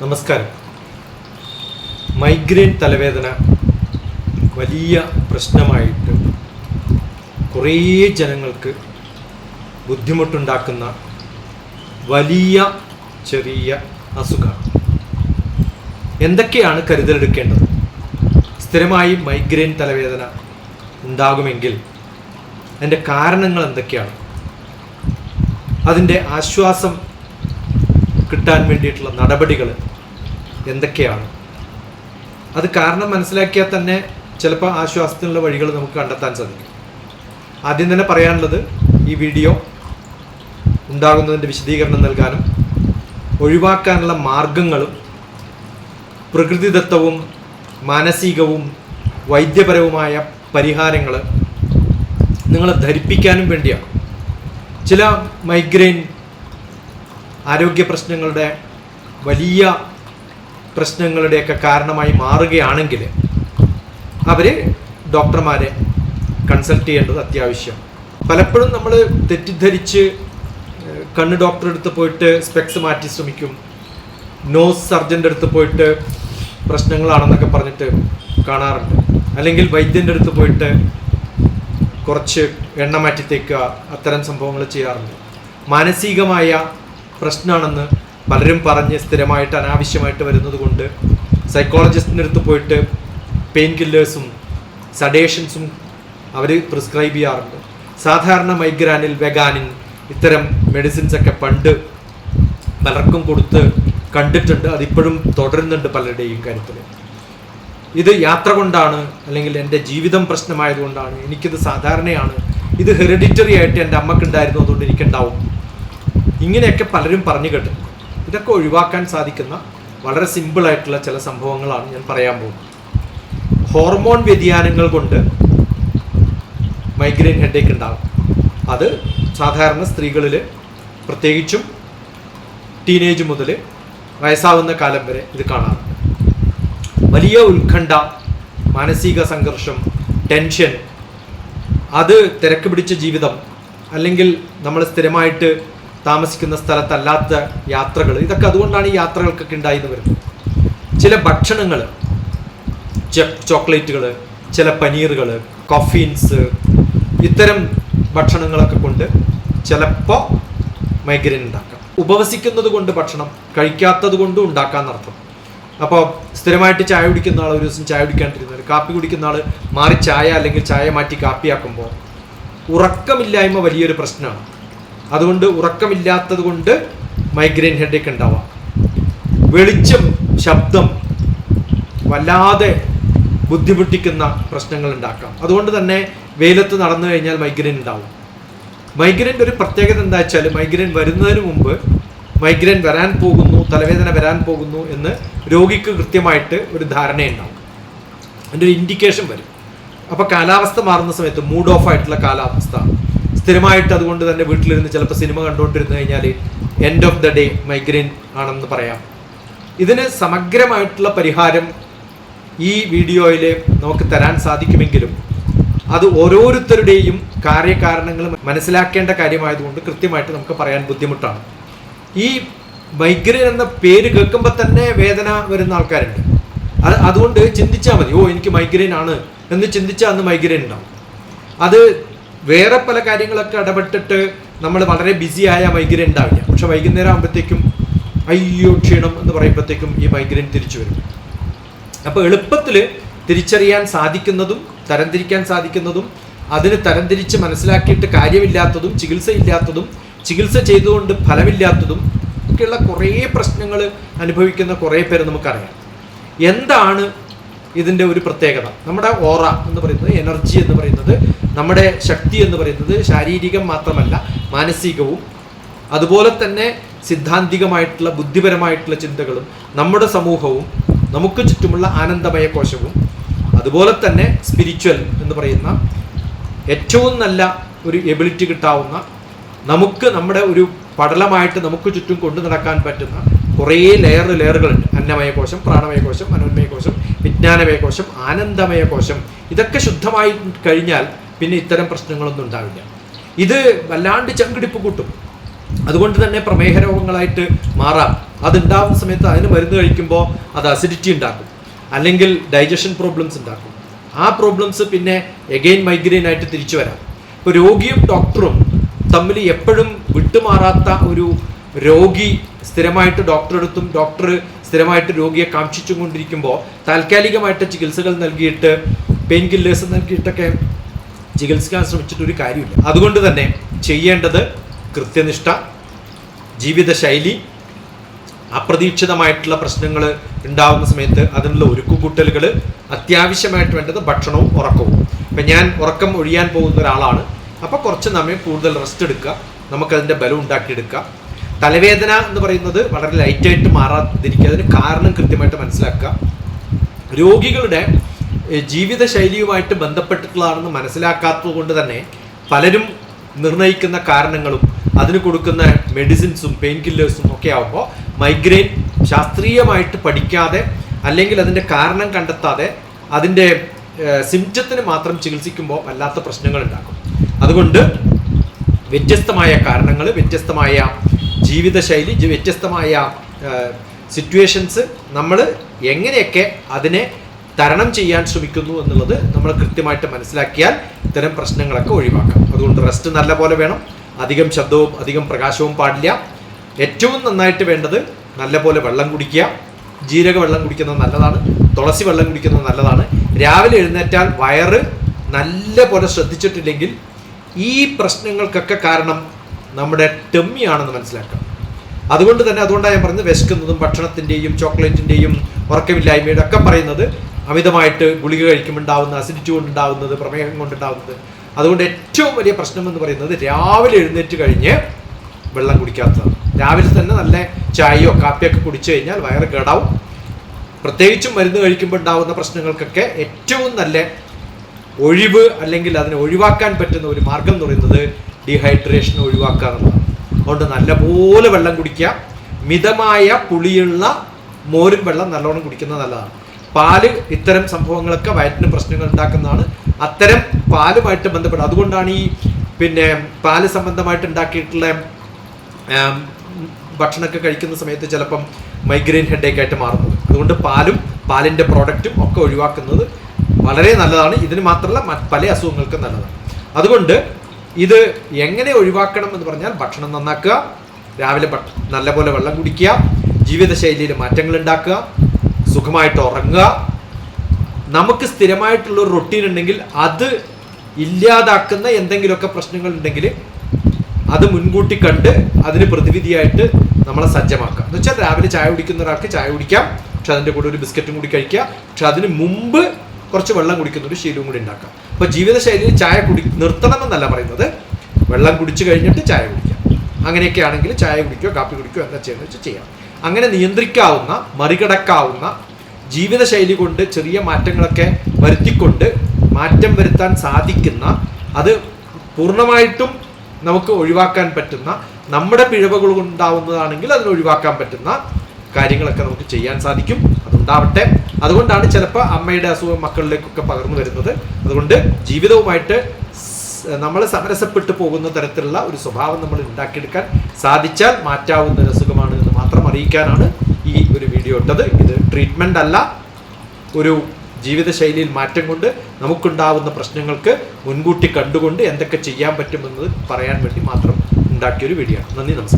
നമസ്കാരം. മൈഗ്രെയിൻ തലവേദന വലിയ പ്രശ്നമായിട്ട് കുറേ ജനങ്ങൾക്ക് ബുദ്ധിമുട്ടുണ്ടാക്കുന്ന വലിയ ചെറിയ അസുഖമാണ്. എന്തൊക്കെയാണ് കരുതലെടുക്കേണ്ടത്? സ്ഥിരമായി മൈഗ്രെയിൻ തലവേദന ഉണ്ടാകുമെങ്കിൽ അതിന്റെ കാരണങ്ങൾ എന്തൊക്കെയാണ്? അതിന്റെ ആശ്വാസം കിട്ടാൻ വേണ്ടിയിട്ടുള്ള നടപടികൾ എന്തൊക്കെയാണ്? അത് കാരണം മനസ്സിലാക്കിയാൽ തന്നെ ചിലപ്പോൾ ആശ്വാസത്തിനുള്ള വഴികൾ നമുക്ക് കണ്ടെത്താൻ സാധിക്കും. ആദ്യം തന്നെ പറയാനുള്ളത് ഈ വീഡിയോ ഉണ്ടാകുന്നതിന്റെ വിശദീകരണം നൽകാനും ഒഴിവാക്കാനുള്ള മാർഗങ്ങളും പ്രകൃതിദത്തവും മാനസികവും വൈദ്യപരവുമായ പരിഹാരങ്ങൾ നിങ്ങളെ ധരിപ്പിക്കാനും വേണ്ടിയാണ്. ചില മൈഗ്രെയിൻ ആരോഗ്യ പ്രശ്നങ്ങളുടെ വലിയ പ്രശ്നങ്ങളുടെയൊക്കെ കാരണമായി മാറുകയാണെങ്കിൽ അവർ ഡോക്ടർമാരെ കൺസൾട്ട് ചെയ്യേണ്ടത് അത്യാവശ്യം. പലപ്പോഴും നമ്മൾ തെറ്റിദ്ധരിച്ച് കണ്ണ് ഡോക്ടറെ അടുത്ത് പോയിട്ട് സ്പെക്സ് മാറ്റി ശ്രമിക്കും. നോസ് സർജന്റെ അടുത്ത് പോയിട്ട് പ്രശ്നങ്ങളാണെന്നൊക്കെ പറഞ്ഞിട്ട് കാണാറുണ്ട്. അല്ലെങ്കിൽ വൈദ്യന്റെ അടുത്ത് പോയിട്ട് കുറച്ച് എണ്ണ മാറ്റി തേക്കുക അത്തരം സംഭവങ്ങൾ ചെയ്യാറുണ്ട്. മാനസികമായ പ്രശ്നമാണെന്ന് പലരും പറഞ്ഞ് സ്ഥിരമായിട്ട് അനാവശ്യമായിട്ട് വരുന്നത് കൊണ്ട് സൈക്കോളജിസ്റ്റിന്റെ അടുത്ത് പോയിട്ട് പെയിൻ കില്ലേഴ്സും സഡേഷൻസും അവർ പ്രിസ്ക്രൈബ് ചെയ്യാറുണ്ട്. സാധാരണ മൈഗ്രാനിൽ വെഗാനിൻ ഇത്തരം മെഡിസിൻസ് ഒക്കെ പണ്ട് പലർക്കും കൊടുത്ത് കണ്ടിട്ടുണ്ട്. അതിപ്പോഴും തുടരുന്നുണ്ട് പലരുടെയും കാര്യത്തിൽ ഇത് യാത്ര കൊണ്ടാണ് അല്ലെങ്കിൽ എന്റെ ജീവിതം പ്രശ്നമായതുകൊണ്ടാണ് എനിക്കിത് സാധാരണയാണ്. ഇത് ഹെറിഡിറ്ററി ആയിട്ട് എന്റെ അമ്മക്കുണ്ടായിരുന്നു അതുകൊണ്ട് എനിക്കുണ്ടാവും. ഇങ്ങനെയൊക്കെ പലരും പറഞ്ഞു കേട്ടു ഇതൊക്കെ ഒഴിവാക്കാൻ സാധിക്കുന്ന വളരെ സിമ്പിളായിട്ടുള്ള ചില സംഭവങ്ങളാണ് ഞാൻ പറയാൻ പോകുന്നത്. ഹോർമോൺ വ്യതിയാനങ്ങൾ കൊണ്ട് മൈഗ്രെയിൻ ഹെഡേക്ക് ഉണ്ടാകും. അത് സാധാരണ സ്ത്രീകളിൽ പ്രത്യേകിച്ചും ടീനേജ് മുതൽ വയസ്സാവുന്ന കാലം വരെ ഇത് കാണാറുണ്ട്. വലിയ ഉത്കണ്ഠ മാനസിക സംഘർഷം ടെൻഷൻ അത് തിരക്ക് പിടിച്ച ജീവിതം അല്ലെങ്കിൽ നമ്മൾ സ്ഥിരമായിട്ട് താമസിക്കുന്ന സ്ഥലത്തല്ലാത്ത യാത്രകൾ ഇതൊക്കെ അതുകൊണ്ടാണ് ഈ യാത്രകൾക്കൊക്കെ ഉണ്ടായിന്ന് വരുന്നത്. ചില ഭക്ഷണങ്ങൾ ചോക്ലേറ്റുകൾ ചില പനീറുകൾ കോഫീൻസ് ഇത്തരം ഭക്ഷണങ്ങളൊക്കെ കൊണ്ട് ചിലപ്പോൾ മൈഗ്രൈൻ ഉണ്ടാക്കാം. ഉപവസിക്കുന്നത് കൊണ്ട് ഭക്ഷണം കഴിക്കാത്തത് കൊണ്ടും ഉണ്ടാക്കാന്നർത്ഥം അപ്പോൾ സ്ഥിരമായിട്ട് ചായ കുടിക്കുന്ന ആൾ ഒരു ദിവസം ചായ കുടിക്കാണ്ടിരുന്നത് കാപ്പി കുടിക്കുന്ന ആൾ മാറി ചായ അല്ലെങ്കിൽ ചായ മാറ്റി കാപ്പിയാക്കുമ്പോൾ ഉറക്കമില്ലായ്മ വലിയൊരു പ്രശ്നമാണ്. അതുകൊണ്ട് ഉറക്കമില്ലാത്തത് കൊണ്ട് മൈഗ്രെയിൻ ഹെഡേക്ക് ഉണ്ടാവാം. വെളിച്ചം ശബ്ദം വല്ലാതെ ബുദ്ധിമുട്ടിക്കുന്ന പ്രശ്നങ്ങൾ ഉണ്ടാക്കാം. അതുകൊണ്ട് തന്നെ വെയിലത്ത് നടന്നു കഴിഞ്ഞാൽ മൈഗ്രെയിൻ ഉണ്ടാവും. മൈഗ്രെയിന്റെ ഒരു പ്രത്യേകത എന്താ വെച്ചാൽ മൈഗ്രെയിൻ വരുന്നതിന് മുമ്പ് മൈഗ്രെയിൻ വരാൻ പോകുന്നു തലവേദന വരാൻ പോകുന്നു എന്ന് രോഗിക്ക് കൃത്യമായിട്ട് ഒരു ധാരണയുണ്ടാവും. അതിന്റെ ഒരു ഇൻഡിക്കേഷൻ വരും. അപ്പോൾ കാലാവസ്ഥ മാറുന്ന സമയത്ത് മൂഡ് ഓഫ് ആയിട്ടുള്ള കാലാവസ്ഥ സ്ഥിരമായിട്ട് അതുകൊണ്ട് തന്നെ വീട്ടിലിരുന്ന് ചിലപ്പോൾ സിനിമ കണ്ടുകൊണ്ടിരുന്നു കഴിഞ്ഞാൽ end of the day migraine ആണെന്ന് പറയാം. ഇതിന് സമഗ്രമായിട്ടുള്ള പരിഹാരം ഈ വീഡിയോയിൽ നമുക്ക് തരാൻ സാധിക്കുമെങ്കിലും അത് ഓരോരുത്തരുടെയും കാര്യകാരണങ്ങൾ മനസ്സിലാക്കേണ്ട കാര്യമായതുകൊണ്ട് കൃത്യമായിട്ട് നമുക്ക് പറയാൻ ബുദ്ധിമുട്ടാണ്. ഈ മൈഗ്രെയിൻ എന്ന പേര് കേൾക്കുമ്പോൾ തന്നെ വേദന വരുന്ന ആൾക്കാരുണ്ട്. അത് അതുകൊണ്ട് ചിന്തിച്ചാൽ മതി ഓ എനിക്ക് മൈഗ്രെയിൻ ആണ് എന്ന് ചിന്തിച്ചാൽ അന്ന് മൈഗ്രെയിൻ ഉണ്ടാവും. അത് വേറെ പല കാര്യങ്ങളൊക്കെ ഇടപെട്ടിട്ട് നമ്മൾ വളരെ ബിസി ആയ മൈഗ്രൻ ഉണ്ടാവില്ല. പക്ഷെ വൈകുന്നേരം ആകുമ്പോഴത്തേക്കും അയ്യോ ക്ഷീണം എന്ന് പറയുമ്പോഴത്തേക്കും ഈ മൈഗ്രൻ തിരിച്ചു വരും. അപ്പോൾ എളുപ്പത്തിൽ തിരിച്ചറിയാൻ സാധിക്കുന്നതും തരംതിരിക്കാൻ സാധിക്കുന്നതും അതിന് തരംതിരിച്ച് മനസ്സിലാക്കിയിട്ട് കാര്യമില്ലാത്തതും ചികിത്സയില്ലാത്തതും ചികിത്സ ചെയ്തുകൊണ്ട് ഫലമില്ലാത്തതും ഒക്കെയുള്ള കുറേ പ്രശ്നങ്ങൾ അനുഭവിക്കുന്ന കുറേ പേര് നമുക്കറിയാം. എന്താണ് ഇതിന്റെ ഒരു പ്രത്യേകത. നമ്മുടെ ഓറ എന്ന് പറയുന്നത് എനർജി എന്ന് പറയുന്നത് നമ്മുടെ ശക്തി എന്ന് പറയുന്നത് ശാരീരികം മാത്രമല്ല മാനസികവും അതുപോലെ തന്നെ സിദ്ധാന്തികമായിട്ടുള്ള ബുദ്ധിപരമായിട്ടുള്ള ചിന്തകളും നമ്മുടെ സമൂഹവും നമുക്ക് ചുറ്റുമുള്ള ആനന്ദമയ കോശവും അതുപോലെ തന്നെ സ്പിരിച്വൽ എന്ന് പറയുന്ന ഏറ്റവും നല്ല ഒരു എബിലിറ്റി കിട്ടാവുന്ന നമുക്ക് നമ്മുടെ ഒരു പടലമായിട്ട് നമുക്ക് ചുറ്റും കൊണ്ടു നടക്കാൻ പറ്റുന്ന കുറേ ലെയർ ലെയറുകളുണ്ട് അന്നമയ കോശം പ്രാണമയ കോശം മനോന്മയ കോശം വിജ്ഞാനമയ കോശം ആനന്ദമയ കോശം ഇതൊക്കെ ശുദ്ധമായി കഴിഞ്ഞാൽ പിന്നെ ഇത്തരം പ്രശ്നങ്ങളൊന്നും ഉണ്ടാവില്ല. ഇത് വല്ലാണ്ട് ചങ്കിടിപ്പ് കൂട്ടും. അതുകൊണ്ട് തന്നെ പ്രമേഹ രോഗങ്ങളായിട്ട് മാറാം. അതുണ്ടാവുന്ന സമയത്ത് അതിന് മരുന്ന് കഴിക്കുമ്പോൾ അത് അസിഡിറ്റി ഉണ്ടാക്കും. അല്ലെങ്കിൽ ഡൈജഷൻ പ്രോബ്ലംസ് ഉണ്ടാക്കും. ആ പ്രോബ്ലംസ് പിന്നെ എഗെയിൻ മൈഗ്രെയിൻ ആയിട്ട് തിരിച്ചു വരാം. ഇപ്പോൾ രോഗിയും ഡോക്ടറും തമ്മിൽ എപ്പോഴും വിട്ടുമാറാത്ത ഒരു രോഗി സ്ഥിരമായിട്ട് ഡോക്ടറെ അടുത്തും ഡോക്ടർ സ്ഥിരമായിട്ട് രോഗിയെ കാക്ഷിച്ചും കൊണ്ടിരിക്കുമ്പോൾ താൽക്കാലികമായിട്ട് ചികിത്സകൾ നൽകിയിട്ട് പെയിൻ കില്ലേഴ്സ് നൽകിയിട്ടൊക്കെ ചികിത്സിക്കാൻ ശ്രമിച്ചിട്ട് ഒരു കാര്യമില്ല. അതുകൊണ്ട് തന്നെ ചെയ്യേണ്ടത് കൃത്യനിഷ്ഠ ജീവിതശൈലി അപ്രതീക്ഷിതമായിട്ടുള്ള പ്രശ്നങ്ങൾ ഉണ്ടാകുന്ന സമയത്ത് അതിനുള്ള ഒരുക്കുകൂട്ടലുകൾ അത്യാവശ്യമായിട്ട് വേണ്ടത് ഭക്ഷണവും ഉറക്കവും. ഇപ്പം ഞാൻ ഉറക്കം ഒഴിയാൻ പോകുന്ന ഒരാളാണ്. അപ്പോൾ കുറച്ച് സമയം കൂടുതൽ റെസ്റ്റ് എടുക്കുക. നമുക്കതിന്റെ ബലം ഉണ്ടാക്കിയെടുക്കുക. തലവേദന എന്ന് പറയുന്നത് വളരെ ലൈറ്റായിട്ട് മാറാതിരിക്കുക. അതിന് കാരണം കൃത്യമായിട്ട് മനസ്സിലാക്കുക. രോഗികളുടെ ജീവിതശൈലിയുമായിട്ട് ബന്ധപ്പെട്ടിട്ടുള്ളതാണെന്ന് മനസ്സിലാക്കാത്തത് കൊണ്ട് തന്നെ പലരും നിർണയിക്കുന്ന കാരണങ്ങളും അതിന് കൊടുക്കുന്ന മെഡിസിൻസും പെയിൻ കില്ലേഴ്സും ഒക്കെ ആവുമ്പോൾ മൈഗ്രെയിൻ ശാസ്ത്രീയമായിട്ട് പഠിക്കാതെ അല്ലെങ്കിൽ അതിന്റെ കാരണം കണ്ടെത്താതെ അതിന്റെ സിംറ്റത്തിന് മാത്രം ചികിത്സിക്കുമ്പോൾ വല്ലാത്ത പ്രശ്നങ്ങൾ ഉണ്ടാക്കും. അതുകൊണ്ട് വ്യത്യസ്തമായ കാരണങ്ങൾ വ്യത്യസ്തമായ ജീവിതശൈലി വ്യത്യസ്തമായ സിറ്റുവേഷൻസ് നമ്മൾ എങ്ങനെയൊക്കെ അതിനെ തരണം ചെയ്യാൻ ശ്രമിക്കുന്നു എന്നുള്ളത് നമ്മൾ കൃത്യമായിട്ട് മനസ്സിലാക്കിയാൽ ഇത്തരം പ്രശ്നങ്ങളൊക്കെ ഒഴിവാക്കാം. അതുകൊണ്ട് റെസ്റ്റ് നല്ല പോലെ വേണം. അധികം ശബ്ദവും അധികം പ്രകാശവും പാടില്ല. ഏറ്റവും നന്നായിട്ട് വേണ്ടത് നല്ല പോലെ വെള്ളം കുടിക്കുക. ജീരക വെള്ളം കുടിക്കുന്നത് നല്ലതാണ്. തുളസി വെള്ളം കുടിക്കുന്നത് നല്ലതാണ്. രാവിലെ എഴുന്നേറ്റാൽ വയറ് നല്ല പോലെ ശ്രദ്ധിച്ചിട്ടില്ലെങ്കിൽ ഈ പ്രശ്നങ്ങൾക്കൊക്കെ കാരണം നമ്മുടെ ടെമ്മിയാണെന്ന് മനസ്സിലാക്കാം. അതുകൊണ്ട് തന്നെ അതുകൊണ്ടാണ് ഞാൻ പറഞ്ഞത് വിശക്കുന്നതും ഭക്ഷണത്തിന്റെയും ചോക്ലേറ്റിന്റെയും ഉറക്കമില്ലായ്മയുടെ ഒക്കെ പറയുന്നത് അമിതമായിട്ട് ഗുളിക കഴിക്കുമ്പോൾ ഉണ്ടാവുന്ന അസിഡിറ്റി കൊണ്ടുണ്ടാവുന്നത് പ്രമേഹം കൊണ്ടുണ്ടാവുന്നത്. അതുകൊണ്ട് ഏറ്റവും വലിയ പ്രശ്നം എന്ന് പറയുന്നത് രാവിലെ എഴുന്നേറ്റ് കഴിഞ്ഞ് വെള്ളം കുടിക്കാത്തതാണ്. രാവിലെ തന്നെ നല്ല ചായയോ കാപ്പിയൊക്കെ കുടിച്ചു കഴിഞ്ഞാൽ വയറ് കേടാവും. പ്രത്യേകിച്ചും മരുന്ന് കഴിക്കുമ്പോൾ ഉണ്ടാവുന്ന പ്രശ്നങ്ങൾക്കൊക്കെ ഏറ്റവും നല്ല ഒഴിവ് അല്ലെങ്കിൽ അതിനെ ഒഴിവാക്കാൻ പറ്റുന്ന ഒരു മാർഗം എന്ന് പറയുന്നത് ഡീഹൈഡ്രേഷൻ ഒഴിവാക്കുക എന്നുള്ളതാണ് അതുകൊണ്ട് നല്ലപോലെ വെള്ളം കുടിക്കുക. മിതമായ പുളിയുള്ള മോരും വെള്ളം നല്ലോണം കുടിക്കുന്നത് നല്ലതാണ്. പാൽ ഇത്തരം സംഭവങ്ങളൊക്കെ വയറ്റിന് പ്രശ്നങ്ങൾ ഉണ്ടാക്കുന്നതാണ്. അത്തരം പാലുമായിട്ട് ബന്ധപ്പെട്ട് അതുകൊണ്ടാണ് ഈ പിന്നെ പാൽ സംബന്ധമായിട്ട് ഉണ്ടാക്കിയിട്ടുള്ള ഭക്ഷണമൊക്കെ കഴിക്കുന്ന സമയത്ത് ചിലപ്പം മൈഗ്രെയിൻ ഹെഡേക്ക് ആയിട്ട് മാറുന്നത്. അതുകൊണ്ട് പാലും പാലിന്റെ പ്രോഡക്റ്റും ഒക്കെ ഒഴിവാക്കുന്നത് വളരെ നല്ലതാണ്. ഇതിന് മാത്രമല്ല പല അസുഖങ്ങൾക്കും നല്ലതാണ്. അതുകൊണ്ട് ഇത് എങ്ങനെ ഒഴിവാക്കണം എന്ന് പറഞ്ഞാൽ ഭക്ഷണം നന്നാക്കുക രാവിലെ നല്ലപോലെ വെള്ളം കുടിക്കുക ജീവിതശൈലിയിൽ മാറ്റങ്ങൾ ഉണ്ടാക്കുക സുഖമായിട്ട് ഉറങ്ങുക. നമുക്ക് സ്ഥിരമായിട്ടുള്ള ഒരു റൊട്ടീൻ ഉണ്ടെങ്കിൽ അത് ഇല്ലാതാക്കുന്ന എന്തെങ്കിലുമൊക്കെ പ്രശ്നങ്ങൾ ഉണ്ടെങ്കിൽ അത് മുൻകൂട്ടി കണ്ട് അതിന് പ്രതിവിധിയായിട്ട് നമ്മളെ സജ്ജമാക്കുക. എന്ന് വെച്ചാൽ രാവിലെ ചായ കുടിക്കുന്ന ഒരാൾക്ക് ചായ കുടിക്കാം പക്ഷെ അതിന്റെ കൂടെ ഒരു ബിസ്ക്കറ്റും കൂടി കഴിക്കുക. പക്ഷെ അതിന് മുമ്പ് കുറച്ച് വെള്ളം കുടിക്കുന്ന ഒരു ശീലവും കൂടി ഉണ്ടാക്കാം. അപ്പോൾ ജീവിതശൈലിയിൽ ചായ കുടി നിർത്തണമെന്നല്ല പറയുന്നത്. വെള്ളം കുടിച്ചു കഴിഞ്ഞിട്ട് ചായ കുടിക്കാം. അങ്ങനെയൊക്കെ ആണെങ്കിൽ ചായ കുടിക്കുകയോ കാപ്പി കുടിക്കുകയോ എന്താ ചെയ്യുന്നത് വെച്ചാൽ ചെയ്യാം. അങ്ങനെ നിയന്ത്രിക്കാവുന്ന മറികടക്കാവുന്ന ജീവിതശൈലി കൊണ്ട് ചെറിയ മാറ്റങ്ങളൊക്കെ വരുത്തിക്കൊണ്ട് മാറ്റം വരുത്താൻ സാധിക്കുന്ന അത് പൂർണമായിട്ടും നമുക്ക് ഒഴിവാക്കാൻ പറ്റുന്ന നമ്മുടെ പിഴവുകൾ ഉണ്ടാവുന്നതാണെങ്കിൽ അതിന് ഒഴിവാക്കാൻ പറ്റുന്ന കാര്യങ്ങളൊക്കെ നമുക്ക് ചെയ്യാൻ സാധിക്കും. അതുണ്ടാവട്ടെ അതുകൊണ്ടാണ് ചിലപ്പോൾ അമ്മയുടെ അസുഖം മക്കളിലേക്കൊക്കെ പകർന്നു വരുന്നത്. അതുകൊണ്ട് ജീവിതവുമായിട്ട് നമ്മൾ സമരസപ്പെട്ട് പോകുന്ന തരത്തിലുള്ള ഒരു സ്വഭാവം നമ്മൾ ഉണ്ടാക്കിയെടുക്കാൻ സാധിച്ചാൽ മാറ്റാവുന്ന ഒരു അസുഖമാണ് എന്ന് മാത്രം അറിയിക്കാനാണ് ഈ ഒരു വീഡിയോ ഇട്ടത്. ഇത് ട്രീറ്റ്മെന്റ് അല്ല. ഒരു ജീവിതശൈലിയിൽ മാറ്റം കൊണ്ട് നമുക്കുണ്ടാവുന്ന പ്രശ്നങ്ങൾക്ക് മുൻകൂട്ടി കണ്ടുകൊണ്ട് എന്തൊക്കെ ചെയ്യാൻ പറ്റുമെന്നത് പറയാൻ വേണ്ടി മാത്രം ഉണ്ടാക്കിയൊരു വീഡിയോ ആണ്. നന്ദി നമസ്കാരം.